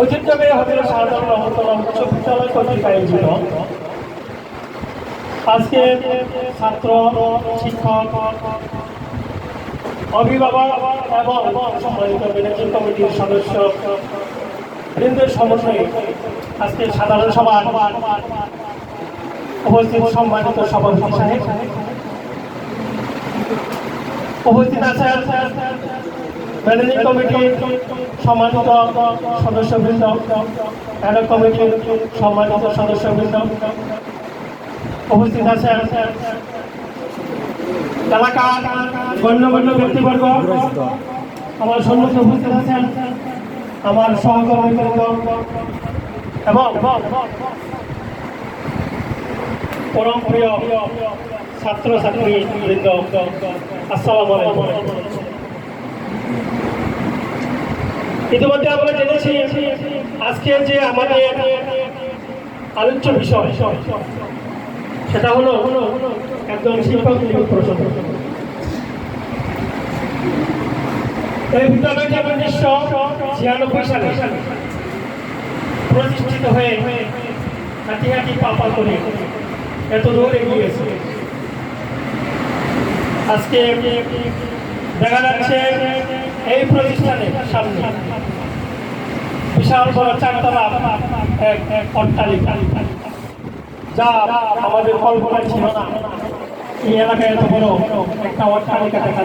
ঐতিহ্যবাহী হোটেল সারদার রহমতুল্লাহ উচ্চ বিদ্যালয় কর্তৃক আয়োজিত। আজকে ছাত্র, শিক্ষক, অভিভাবক এবং সম্মানিত ম্যানেজিং কমিটির সদস্য বৃন্দের সমন্বয়ে আজকে সাধারণ সভা উপস্থিত সম্মানিত সভাপতি সাহেব। উপস্থিত আছেন ম্যানেজিং কমিটির সম্মানিত সদস্যবৃন্দ অ্যাডক কমিটির সম্মানিত সদস্যবৃন্দ উপস্থিত আছেন। এলাকার গণ্যমান্য ব্যক্তিবর্গ, আমার সম্মুখে উপস্থিত আছেন আমার সহকর্মীবৃন্দ এবং পরম প্রিয় ছাত্র ছাত্রী বৃন্দ আসসালাম আলাইকুম। ইতিমধ্যে আমরা জেনেছি আজকে যে আমাদের আলোচ্য বিষয়, সেটা হলো একজন শিক্ষক নিয়োগ প্রসঙ্গ এই বিদ্যালয়টি উনিশশো ছিয়ানব্বই সালে প্রতিষ্ঠিত হয়ে হাঁটি হাঁটি পাপা করে এত দূর এগিয়ে গেছে। আজকে দেখা যাচ্ছে এই প্রতিষ্ঠানের সামনে। বিশাল বড় চারতলা এক অট্টালিকা। যা আমাদের কল্পনা ছিল না। এই এলাকায় এত বড় একটা অট্টালিকা দেখা